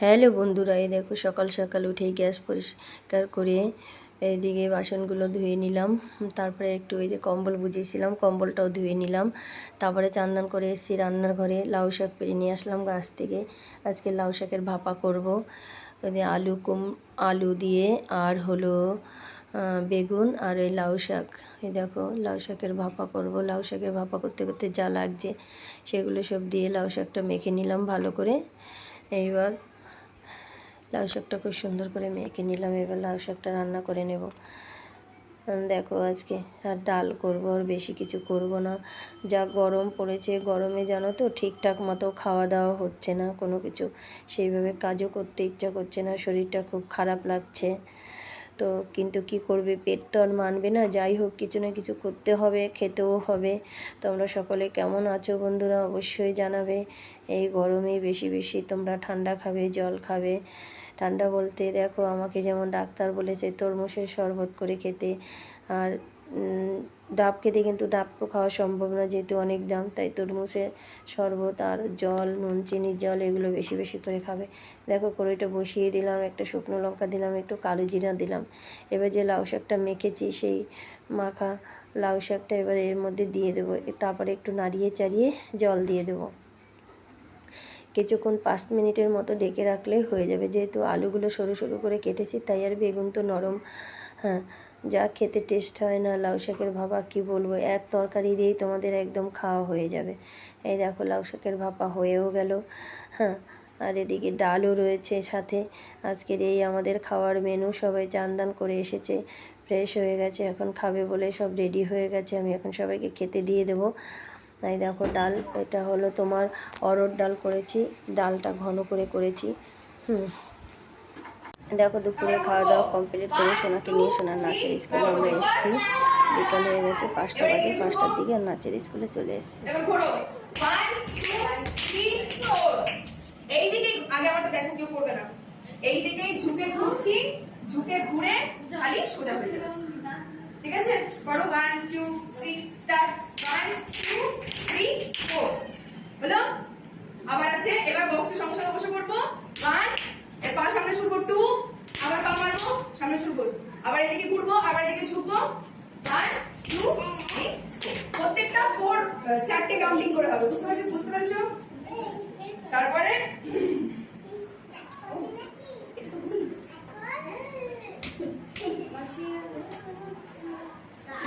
Hello বন্ধুরা, এই দেখো সকাল সকাল উঠেই গ্যাস পরিষ্কার করে এইদিকে বাসনগুলো ধুয়ে নিলাম। তারপরে একটু ওই যে কম্বল বুঝিয়েছিলাম কম্বলটাও ধুয়ে নিলাম। তারপরে চান্দান করে এসেছি রান্নার ঘরে, লাউ শাক পেরে নিয়ে আসলাম গাছ থেকে। আজকে লাউ শাকের ভাপা করব। আলু কুম, আলু দিয়ে আর হলো বেগুন আর ওই লাউ শাক। এই দেখো লাউ শাকের ভাপা করব। লাউ শাকের ভাপা করতে করতে যা লাগছে সেগুলো সব দিয়ে লাউ শাকটা মেখে নিলাম ভালো করে। এইবার লাউ শাকটা খুব সুন্দর করে মেখে নিলাম, এবার লাউ শাকটা রান্না করে নেব। দেখো আজকে আর ডাল করব, আর বেশি কিছু করব না। যা গরম পড়েছে, গরমে জানো তো ঠিকঠাক মতো খাওয়া দাওয়া হচ্ছে না কোনো কিছু। সেইভাবে কাজও করতে ইচ্ছা করছে না, শরীরটা খুব খারাপ লাগছে। তো কিন্তু কি করবে? পেট তো আর মানবে না। যাই হোক, কিছু না কিছু করতে হবে, খেতেও হবে। তোমরা সকলে কেমন আছো বন্ধুরা? অবশ্যই জানাবে। এই গরমে বেশি বেশি তোমরা ঠান্ডা খাবে, জল খাবে। ঠান্ডা বলতে দেখো, আমাকে যেমন ডাক্তার বলেছে, তরমুজের শরবত করে খেতে। আর ডাব খেতে কিন্তু ডাব তো খাওয়া সম্ভব না, যেহেতু অনেক দাম, তাই তরমুজের শরবত আর জল নুন চিনির জল এগুলো বেশি বেশি করে খাবে। দেখো কড়াইটা বসিয়ে দিলাম, একটা শুকনো লঙ্কা দিলাম, একটু কালো জিরা দিলাম। এবার যে লাউ শাকটা মেখেছি, সেই মাখা লাউ শাকটা এবার এর মধ্যে দিয়ে দেবো। তারপরে একটু নাড়িয়ে চাড়িয়ে জল দিয়ে দেবো। কিছুক্ষণ পাঁচ মিনিটের মতো ডেকে রাখলে হয়ে যাবে। যেহেতু আলুগুলো সরু সরু করে কেটেছি, তাই আর বেগুন তো নরম হ্যাঁ যা খেতে টেস্ট হয় না, লাউ শাকের ভাপা কী বলব? এক তরকারি দিয়েই তোমাদের একদম খাওয়া হয়ে যাবে। এই দেখো লাউ শাকের ভাপা হয়েও গেল। হ্যাঁ আর এদিকে ডালও রয়েছে সাথে। আজকের এই আমাদের খাওয়ার মেনু সবাই চান করে এসেছে। ফ্রেশ হয়ে গেছে, এখন খাবে বলে সব রেডি হয়ে গেছে। আমি এখন সবাইকে খেতে দিয়ে দেবো। এই দেখো ডাল, এটা হলো তোমার অরহর ডাল করেছি। ডালটা ঘন করে করেছি। হুম। দেখো, দুপুরে খাওয়া দাওয়া কমপ্লিট করে সোনাকে নিয়ে সোনার নাচের স্কুলে আমরা এসেছি। বিকাল হয়ে গেছে পাঁচটা বাজে, পাঁচটার দিকে নাচের স্কুলে চলে এসেছি। করবে ঝুঁকে ঘুরছি, ঝুঁকে ঘুরে খালি ঠিক আছে? আবার আছে, এবার বক্সের সঙ্গে বসে পড়ব ওয়ান সামনে ছুটবো টু আবার পা মারবো, সামনে ছুটবো আবার এদিকে ঘুরবো, আবার এদিকে ছুটবো। ওয়ান টু প্রত্যেকটা ফোর চারটে কাউন্টিং করে হবে, বুঝতে পারছিস? বুঝতে পেরেছ? তারপরে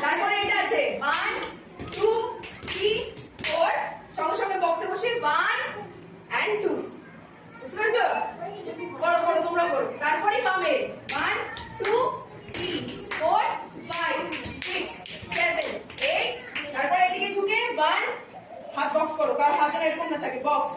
তারপরে এটা আছে। ওয়ান টু থ্রি ফোর সঙ্গে সঙ্গে বক্সে বসে ওয়ান অ্যান্ড টু বুঝতে পেরেছ করো করো তোমরা করো তারপরে বামে one two three four five six seven eight তারপরে এদিকে ঝুঁকে ওয়ান হাত বক্স করো কারণ হাত যেন এরকম না থাকে বক্স